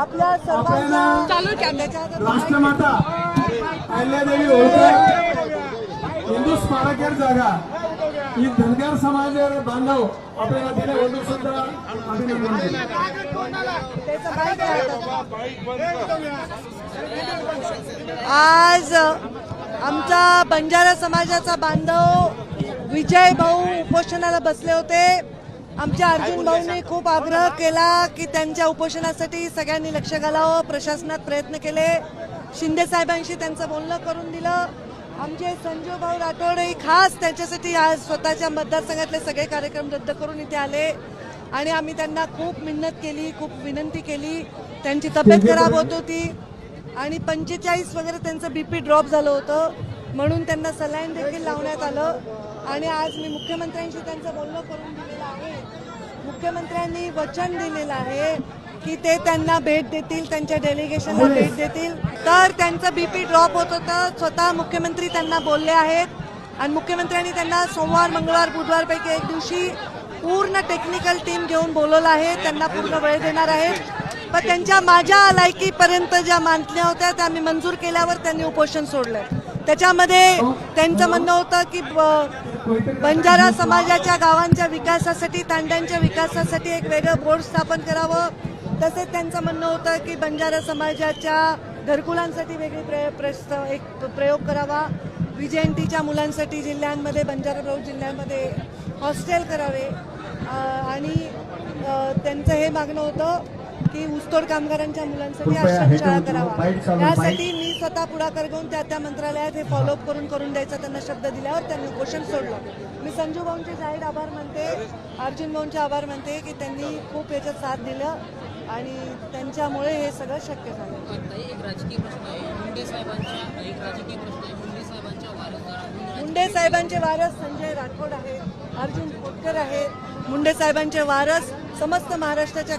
आपल्या सर्वांना आपल्याला राष्ट्रमाता अहिल्यादेवी होळकर हिंदू स्मारकेर जागा. ही धनगर समाज बांधव आपल्याला दिले म्हणून सुद्धा अभिनंदन? आज आमचा बंजारा समाजाचा बांधव विजय भाऊ उपोषणाला बसले होते. आमच्या अर्जुन भाऊंनी खूप आग्रह केला की त्यांच्या उपोषणासाठी सगळ्यांनी लक्ष घालावं प्रशासनात प्रयत्न केले. शिंदे साहेबांशी त्यांचं बोलणं करून दिलं. आमचे संजू भाऊ राठोड हे खास त्यांच्यासाठी आज स्वतःच्या मतदारसंघातले सगळे कार्यक्रम रद्द करून इथे आले. आणि आम्ही त्यांना खूप मेहनत केली खूप विनंती केली. त्यांची तब्येत खराब होत होती. आणि पंचेचाळीस वगैरे त्यांचं बीपी ड्रॉप झालं होतं म्हणून त्यांना सलाईन देखील लावण्यात आलं. आणि आज मी मुख्यमंत्र्यांशी त्यांचं बोलणं करून दिलेलं आहे. मुख्यमंत्र्यांनी वचन दिलेलं आहे की ते त्यांना भेट देतील त्यांच्या डेलिगेशनला भेट देतील. तर त्यांचं बीपी ड्रॉप होत होतं स्वतः मुख्यमंत्री त्यांना बोलले आहेत. आणि मुख्यमंत्र्यांनी त्यांना सोमवार मंगळवार बुधवारपैकी एक दिवशी पूर्ण टेक्निकल टीम घेऊन बोलवलं आहे. त्यांना पूर्ण वेळ देणार आहेत. पण त्यांच्या माझ्या लायकीपर्यंत ज्या मानल्या होत्या त्या मी मंजूर केल्यावर त्यांनी उपोषण सोडलं त्याच्यामध्ये त्यांचं म्हणणं होतं की ब- बंजारा समाजाच्या गावांच्या विकासासाठी तांड्यांच्या विकासासाठी एक वेगळं बोर्ड स्थापन करावं. तसेच त्यांचं म्हणणं होतं की बंजारा समाजाच्या घरकुलांसाठी वेगळी प्रय प्रस्त एक प्रयोग करावा. विजयंतीच्या मुलांसाठी जिल्ह्यांमध्ये बंजारा जिल्ह्यांमध्ये हॉस्टेल करावे. आणि त्यांचं हे मागणं होतं की ऊसतोड कामगारांच्या मुलांसाठी हे करून करावा. त्यासाठी मी स्वतः पुढाकार घेऊन त्या त्या मंत्रालयात हे फॉलोअप करून करून द्यायचा त्यांना शब्द दिल्यावर त्यांनी उपोषण सोडलं. मी संजू भाऊंचे जाहीर आभार मानते अर्जुन भाऊंचे आभार मानते की त्यांनी खूप याच्यात साथ दिलं आणि त्यांच्यामुळे हे सगळं शक्य झालं. एक राजकीय प्रश्न आहे. मुंडे साहेबांच्या एक राजकीय प्रश्न आहे. मुंडे साहेबांच्या वारसदार मुंडे साहेबांचे वारस संजय राठोड आहेत अर्जुन खोतकर आहेत. मुंडे साहेबांचे वारस समस्त महाराष्ट्राच्या